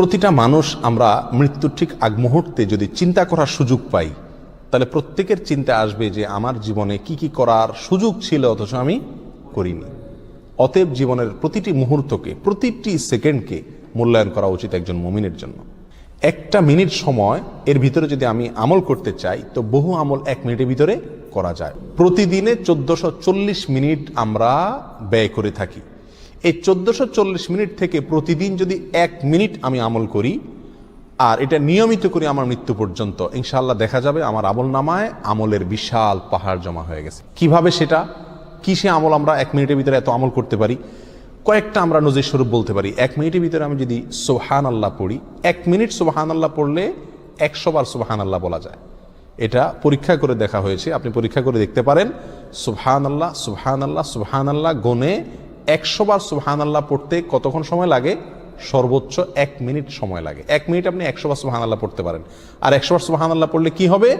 প্রতিটা মানুষ আমরা মৃত্যুর ঠিক আগ মুহূর্তে যদি চিন্তা করার সুযোগ পাই, তাহলে প্রত্যেকের চিন্তা আসবে যে আমার জীবনে কি কি করার সুযোগ ছিল অথচ আমি করিনি। অতএব জীবনের প্রতিটি মুহূর্তকে, প্রতিটি সেকেন্ডকে মূল্যায়ন করা উচিত একজন মুমিনের জন্য। একটা মিনিট সময় এর ভিতরে যদি আমি আমল করতে চাই, তো বহু আমল এক মিনিটের ভিতরে করা যায়। প্রতিদিনে চোদ্দশো মিনিট আমরা ব্যয় করে থাকি। এই চোদ্দশো মিনিট থেকে প্রতিদিন যদি এক মিনিট আমি আমল করি, আর এটা নিয়মিত করি আমার মৃত্যু পর্যন্ত ইনশাল্লাহ দেখা যাবে আমার আমল নামায় আমলের বিশাল পাহাড় জমা হয়ে গেছে। কীভাবে সেটা? কিসে আমল আমরা এক মিনিটের ভিতরে এত আমল করতে পারি? কয়েকটা আমরা নজির স্বরূপ বলতে পারি। এক মিনিটের ভিতরে আমি যদি সোহান আল্লাহ পড়ি, এক মিনিট সোহান আল্লাহ পড়লে একশো বার সোহান আল্লাহ বলা যায়। এটা পরীক্ষা করে দেখা হয়েছে, আপনি পরীক্ষা করে দেখতে পারেন সুবহান আল্লাহ সুবহান আল্লাহ সুবহান আল্লাহ গনে একশো বার সুবহান আল্লাহ পড়তে কতক্ষণ সময় লাগে? সর্বোচ্চ এক মিনিট সময় লাগে। এক মিনিট আপনি একশো বার সুবহান আল্লাহ পড়তে পারেন। আর একশো বার সুবহান আল্লাহ পড়লে কি হবে?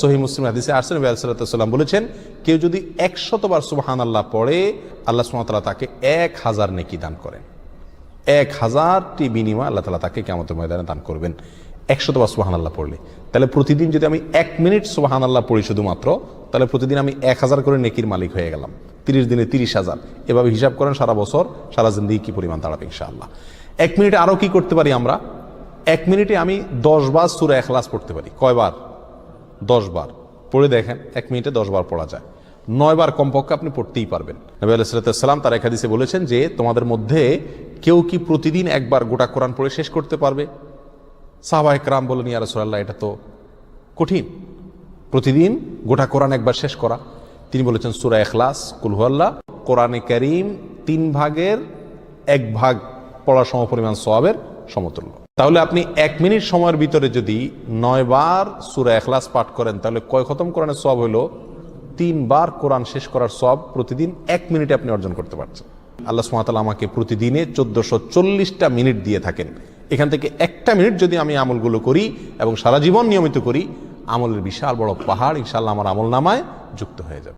সহি মুসলিম হাদিসে আরসেন সাল্লাম বলেছেন, কেউ যদি একশতবার আল্লাহ পড়ে, আল্লাহ সুমতলা তাকে এক হাজার নেকি দান করেন। এক হাজারটি বিনিময় আল্লাহ তালা তাকে কেমতের ময়দানে দান করবেন। একশতবার সুবাহান আল্লাহ পড়লে। তাহলে প্রতিদিন যদি আমি এক মিনিট সুবাহান আল্লাহ পড়ি শুধুমাত্র তাহলে প্রতিদিন আমি এক হাজার করে নেকির মালিক হয়ে গেলাম। তিরিশ দিনে তিরিশ হাজার। এভাবে হিসাব করেন সারা বছর, সারা জিন্দিগি কি পরিমাণ দাঁড়াবে ইনশাআল্লাহ। এক মিনিটে আরও কি করতে পারি আমরা? এক মিনিটে আমি দশ বার সুরা এখলাস পড়তে পারি। কয়বার? দশ বার। পড়ে দেখেন, এক মিনিটে দশ বার পড়া যায়। নয় বার কমপক্ষে আপনি পড়তেই পারবেন। নবী আলাইসালাম তার একাদিসে বলেছেন যে, তোমাদের মধ্যে কেউ কি প্রতিদিন একবার গোটা কোরআন পড়ে শেষ করতে পারবে? সাহবা একরাম বলেন, ইয়া রাসূলুল্লাহ, এটা তো কঠিন। প্রতিদিন গোটা কোরআন একবার শেষ করা। তিনি বলেছেন, সুরা এখলাস কুলহুয়াল্লাহ কোরআনে করিম তিন ভাগের এক ভাগ পড়া সমপরিমাণ সোয়াবের সমতুল্য। তাহলে আপনি এক মিনিট সময়ের ভিতরে যদি নয় বার সুরা এখলাস পাঠ করেন, তাহলে কয় খতম কোরআনের সব হলো? তিনবার কোরআন শেষ করার সব প্রতিদিন এক মিনিটে আপনি অর্জন করতে পারছেন। আল্লাহ সুমাতাল আমাকে প্রতিদিনে চোদ্দশো চল্লিশটা মিনিট দিয়ে থাকেন। এখান থেকে একটা মিনিট যদি আমি আমলগুলো করি এবং সারা জীবন নিয়মিত করি আমলের বিশাল বড় পাহাড় ইনশাল্লাহ আমার আমল নামায় যুক্ত হয়ে যাবে।